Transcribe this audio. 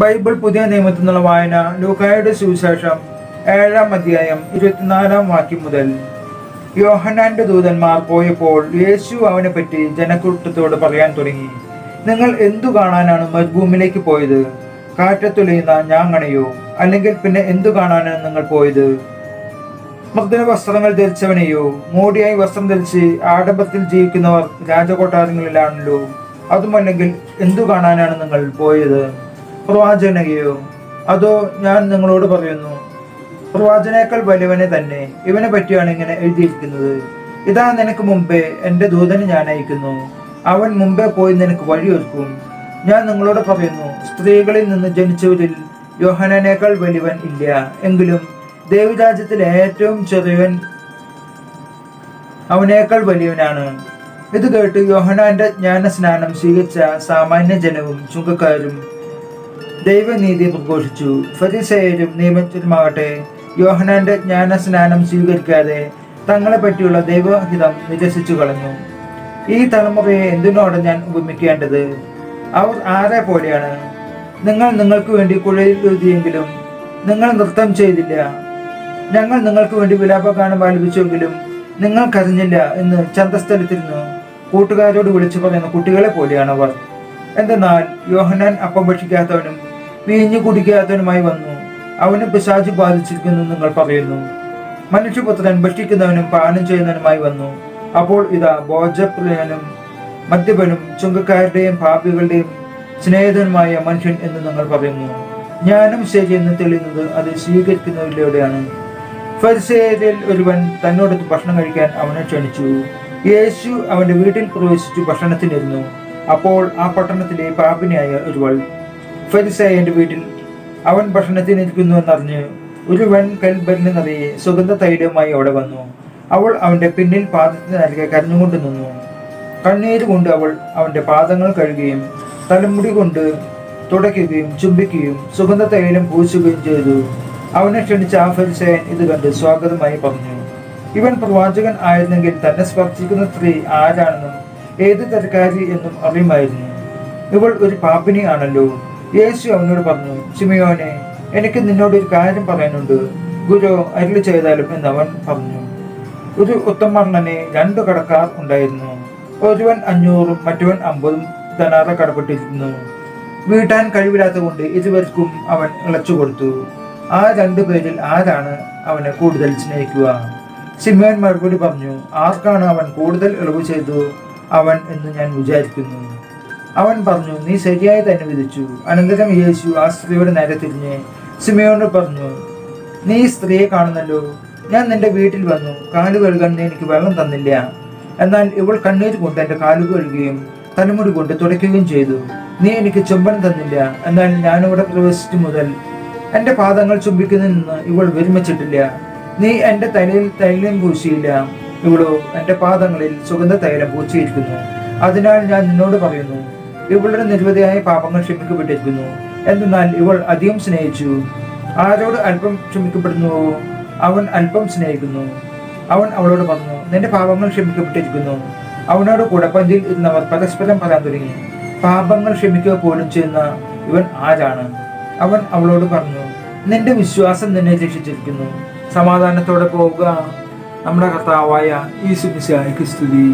Bible പുതിയ നിയമത്തിൽ നിന്നുള്ള വായന ലൂക്കായുടെ സുവിശേഷം ഏഴാം അധ്യായം ഇരുപത്തിനാലാം വാക്യം മുതൽ. യോഹനാന്റെ ദൂതന്മാർ പോയപ്പോൾ യേശു അവനെ പറ്റി ജനക്കൂട്ടത്തോട് പറയാൻ തുടങ്ങി നിങ്ങൾ എന്തു കാണാനാണ് മരുഭൂമിയിലേക്ക് പോയത്? കാറ്റത്തുലയുന്ന ഞാങ്ങണയോ? അല്ലെങ്കിൽ പിന്നെ എന്തു കാണാനാണ് നിങ്ങൾ പോയത്? മഗ്ന വസ്ത്രങ്ങൾ ധരിച്ചവനെയോ? മോടിയായി വസ്ത്രം ധരിച്ച് ആഡംബരത്തിൽ ജീവിക്കുന്നവർ രാജകൊട്ടാരങ്ങളിലാണല്ലോ. അതുമല്ലെങ്കിൽ എന്തു കാണാനാണ് നിങ്ങൾ പോയത്? പ്രവാചകനെയോ അതോ ഞാൻ നിങ്ങളോട് പറയുന്നു പ്രവാചനേക്കാൾ വലിയവനെ തന്നെ ഇവനെ പറ്റിയാണ് ഇങ്ങനെ എഴുതിയിരിക്കുന്നത്. ഇതാ നിനക്ക് മുമ്പേ എന്റെ ദൂതന് ഞാൻ അയക്കുന്നു. അവൻ മുമ്പേ പോയി നിനക്ക് വഴിയൊരുക്കും ഞാൻ നിങ്ങളോട് പറയുന്നു സ്ത്രീകളിൽ നിന്ന് ജനിച്ചവരിൽ യോഹനേക്കാൾ വലിയവൻ ഇല്ല. എങ്കിലും ദേവിരാജ്യത്തിലെ ഏറ്റവും ചെറിയവൻ അവനേക്കാൾ വലിയവനാണ്. ഇത് കേട്ട് യോഹനാന്റെ ജ്ഞാനസ്നാനം സ്വീകരിച്ച സാമാന്യ ജനവും ചുങ്കക്കാരും ദൈവനീതി പ്രഘോഷിച്ചു. ഫരിസേരും നിയമജ്ഞരുമാകട്ടെ യോഹനാന്റെ ജ്ഞാനസ്നാനം സ്വീകരിക്കാതെ തങ്ങളെ പറ്റിയുള്ള ദൈവഹിതം നിരസിച്ചു കളഞ്ഞു ഈ തലമുറയെ എന്തിനോട് ഞാൻ ഉപമിക്കേണ്ടത്? അവർ ആരെ പോലെയാണ്? നിങ്ങൾ നിങ്ങൾക്ക് വേണ്ടി കുഴയിൽ എഴുതിയെങ്കിലും നിങ്ങൾ നൃത്തം ചെയ്തില്ല. ഞങ്ങൾ നിങ്ങൾക്ക് വേണ്ടി വിലാപഗാനം ആലപിച്ചെങ്കിലും നിങ്ങൾ കരഞ്ഞില്ല എന്ന് ചന്തസ്ഥലത്തിരുന്നു കൂട്ടുകാരോട് വിളിച്ചു പറയുന്ന കുട്ടികളെ പോലെയാണ് അവർ. എന്തെന്നാൽ യോഹനാൻ അപ്പം ഭക്ഷിക്കാത്തവനും വീഞ്ഞു കുടിക്കാത്തവനുമായി വന്നു. അവന് പിശാജ് ബാധിച്ചിരിക്കുന്നു നിങ്ങൾ പറയുന്നു. മനുഷ്യപുത്രൻ ഭക്ഷിക്കുന്നവനും പാനം ചെയ്യുന്നവനുമായി വന്നു. അപ്പോൾ ഇതാ ബോജപ്രിയനും മദ്യപനും ചുങ്കക്കാരുടെയും പാപികളുടെയും സ്നേഹിതനുമായ മനുഷ്യൻ എന്ന് നിങ്ങൾ പറയുന്നു. ജ്ഞാനം ശരിയെന്ന് തെളിയുന്നത് അത് സ്വീകരിക്കുന്നതിലൂടെയാണ് ഫരിസേരിൽ ഒരുവൻ തന്നോടൊത്ത് ഭക്ഷണം കഴിക്കാൻ അവനെ ക്ഷണിച്ചു. യേശു അവന്റെ വീട്ടിൽ പ്രവേശിച്ചു ഭക്ഷണത്തിനിരുന്നു. അപ്പോൾ ആ പട്ടണത്തിലെ പാപിനിയായ ഒരുവൾ ഫരിസേയന്റെ വീട്ടിൽ അവൻ ഭക്ഷണത്തിനിരിക്കുന്നു എന്നറിഞ്ഞ് ഒരുവൻ കൽബലിന് നിറയെ സുഗന്ധ തൈലവുമായി അവിടെ വന്നു. അവൾ അവന്റെ പിന്നിൽ പാദത്തിന് നൽകെ കരഞ്ഞുകൊണ്ട് നിന്നു. കണ്ണീര് കൊണ്ട് അവൾ അവന്റെ പാദങ്ങൾ കഴുകുകയും തലമുടി കൊണ്ട് തുടയ്ക്കുകയും ചുംബിക്കുകയും സുഗന്ധ തൈലം പൂശുകയും ചെയ്തു. അവനെ ക്ഷണിച്ച ആ ഫരിസയൻ ഇത് കണ്ട് സ്വാഗതമായി പറഞ്ഞു. ഇവൻ പ്രവാചകൻ ആയിരുന്നെങ്കിൽ തന്നെ സ്പർശിക്കുന്ന സ്ത്രീ ആരാണെന്നും ഏത് തരക്കാരി എന്നും അറിയുമായിരുന്നു. ഇവൾ ഒരു പാപ്പിനി ആണല്ലോ യേശു അവനോട് പറഞ്ഞു ചിമയോനെ എനിക്ക് നിന്നോട് ഒരു കാര്യം പറയാനുണ്ട്. ഗുരു അരുളി ചെയ്താലും എന്ന് അവൻ പറഞ്ഞു. ഒരു ഉത്തമർണനെ രണ്ടു കടക്കാർ ഉണ്ടായിരുന്നു. ഒരുവൻ അഞ്ഞൂറും മറ്റവൻ അമ്പതും ധനാറ കടപ്പെട്ടിരുന്നു. വീട്ടാൻ കഴിവില്ലാത്ത കൊണ്ട് ഇരുവർക്കും അവൻ ഇളച്ചു കൊടുത്തു. ആ രണ്ടു പേരിൽ ആരാണ് അവനെ കൂടുതൽ സ്നേഹിക്കുക? സിമോൻ മറുപടി പറഞ്ഞു ആർക്കാണ് അവൻ കൂടുതൽ ഇളവ് ചെയ്തു? അവൻ എന്ന് ഞാൻ വിചാരിക്കുന്നു. അവൻ പറഞ്ഞു നീ ശരിയായി തന്നെ വിധിച്ചു. അനന്തരം യേശു ആ സ്ത്രീയുടെ നേരെ തിരിഞ്ഞ് സിമയോനോട് പറഞ്ഞു നീ ഈ സ്ത്രീയെ കാണുന്നല്ലോ. ഞാൻ നിന്റെ വീട്ടിൽ വന്നു. കാലു കഴുകാൻ നീ എനിക്ക് വെള്ളം തന്നില്ല. എന്നാൽ ഇവൾ കണ്ണീര് കൊണ്ട് എന്റെ കാലു കഴുകുകയും തലമുടി കൊണ്ട് തുടയ്ക്കുകയും ചെയ്തു. നീ എനിക്ക് ചുംബനം തന്നില്ല. എന്നാൽ ഞാനിവിടെ പ്രവേശിച്ചു മുതൽ എന്റെ പാദങ്ങൾ ചുംബിക്കുന്നതിൽ നിന്ന് ഇവൾ വിരമിച്ചിട്ടില്ല. നീ എന്റെ തലയിൽ തൈലം പൂശിയില്ല. ഇവളോ എന്റെ പാദങ്ങളിൽ സുഗന്ധ തൈലം പൂച്ചിയിരിക്കുന്നു അതിനാൽ ഞാൻ നിന്നോട് പറയുന്നു ഇവളുടെ നിരവധിയായ പാപങ്ങൾ ക്ഷമിക്കപ്പെട്ടിരിക്കുന്നു എന്നാൽ ഇവൾ അധികം സ്നേഹിച്ചു. ആരോട് അല്പം ക്ഷമിക്കപ്പെടുന്നുവോ? അവൻ അല്പം സ്നേഹിക്കുന്നു. അവൻ അവളോട് പറഞ്ഞു നിന്റെ പാപങ്ങൾ ക്ഷമിക്കപ്പെട്ടിരിക്കുന്നു അവനോട് കൂടെ പന്തിയിൽ ഇരുന്നവർ പരസ്പരം പറയാൻ തുടങ്ങി. പാപങ്ങൾ ക്ഷമിക്കുക പോലും ചെയ്യുന്ന ഇവൻ ആരാണ്? അവൻ അവളോട് പറഞ്ഞു നിന്റെ വിശ്വാസം നിന്നെ രക്ഷിച്ചിരിക്കുന്നു. സമാധാനത്തോടെ പോവുക. നമ്മുടെ കർത്താവായ ഈ സുമിശായിക്ക് സ്തുതി.